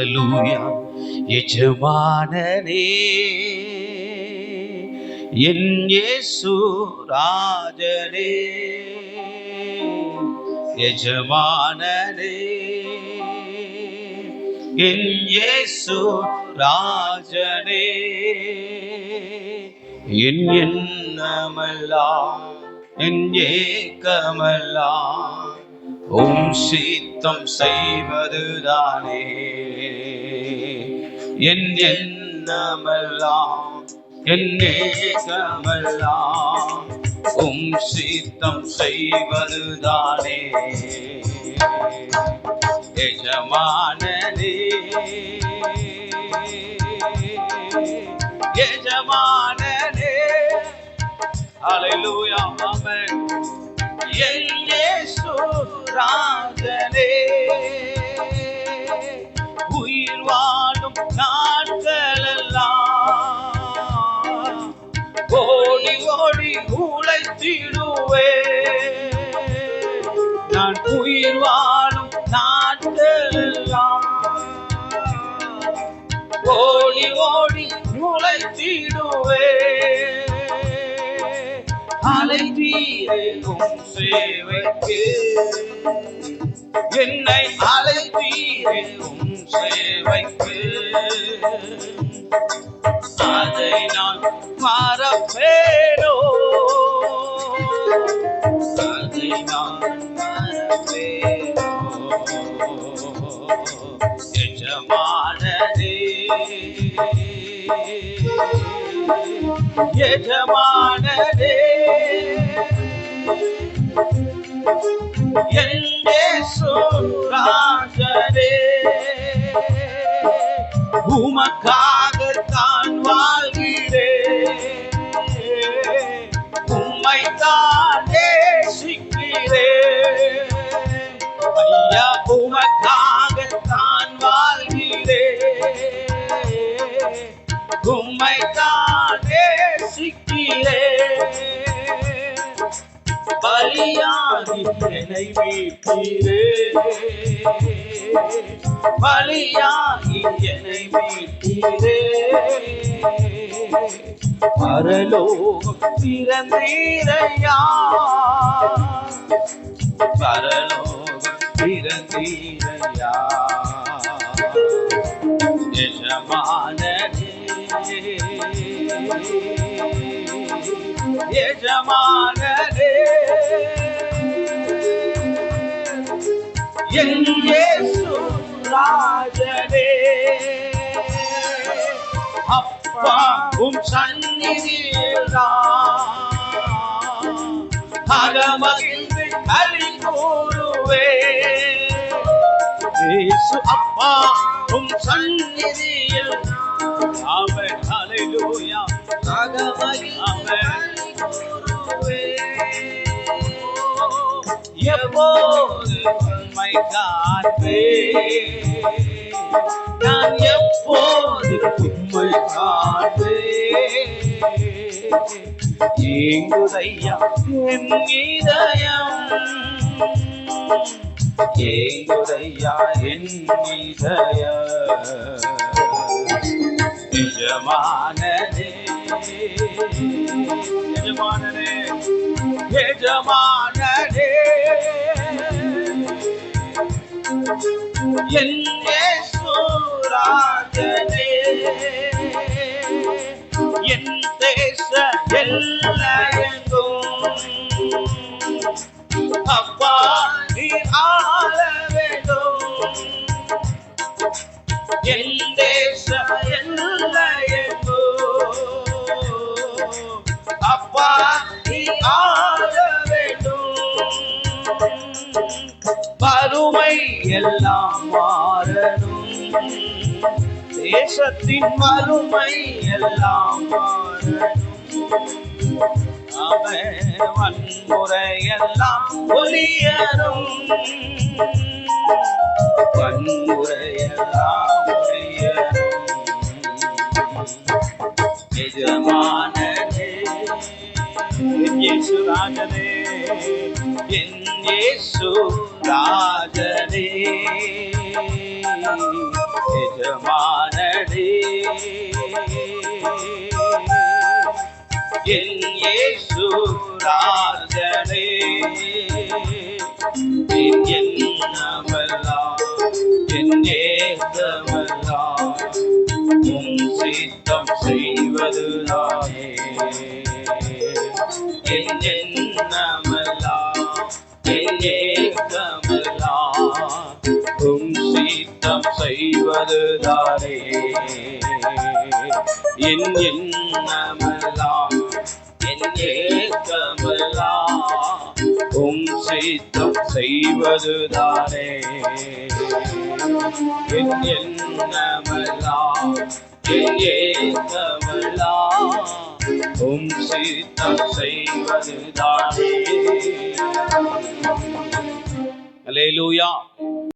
ஹalleluya எஜமானனே என் இயேசு ராஜனே எஜமானனே என் இயேசு ராஜனே என் எண்ணமெல்லாம் என் ஏக்கமெல்லாம் உம் சீத்தம் செய்வதுதானே. என் எண்ணமெல்லாம் என் ஏக்கமெல்லாம் உம் சீத்தம் செய்வதுதானே. எஜமானனே எஜமானனே. அலையிலூயா அமன் என் ராஜனே உயிர் வாழும் நாட்களெல்லாம் ஓடி ஓடி உழைத்திடுவே. நான் உயிர் வாழும் நாட்களெல்லாம் ஓடி ஓடி உழைத்திடுவே. அலைத்தீரும் சேவைக்கு என்னை அலைத்தீரும் சேவைக்கு அதை நான் மறப்பேனோ அதை நான் மறப்பேனோ எஜமானதே எஜமானதே என் இயேசு என்னை மீட்கிறே பலியாகி என்னை மீட்கிறே பரலோகம் பிறந்தீரையா பரலோகம் பிறந்தீரையா எஜமானனே எஜமானனே எங்கே இயேசு ராஜனே. அப்பா உம் சந்நிதியில் அகமகிழ்ந்து களி கூறுவே இயேசு அப்பா உம் சந்நிதியில் ஆமென் ஹalleluya அகமகிழ்ந்து எப்போது உம்மை நான் எப்போது உம்மை காண்பே ஏங்குதையா என் இதயம்? ஏங்குதையா என் இதயம்? எஜமானனே. எஜமானனே. எஜமானனே. என் இயேசு என் தேச எல்லையெங்கும் அப்பா நீ ஆள வேண்டும் என் தேச எல்லையெங்கோ அப்பா நீ ஆள வேண்டும் வறுமை எல்லாம் மாறணும். தேசத்தின் வறுமை எல்லாம் வன்முறையெல்லாம் ஒளியரும் வன்முறையெல்லாம் ஒளியரும் எஜமானே என் என் இயேசு ராஜனே எஜமானனே. என் இயேசு ராஜனே என் எண்ணமெல்லாம் என் ஏக்கமெல்லாம் உம் சித்தம் செய்வதுதானே. என் செய்வதுதானே என் எண்ணமெல்லாம் என் ஏக்கமெல்லாம் உம் சித்தம் செய்வதுதானே. என் எண்ணமெல்லாம் என் ஏக்கமெல்லாம் உம் சித்தம் செய்வதுதானே. அலேலூயா.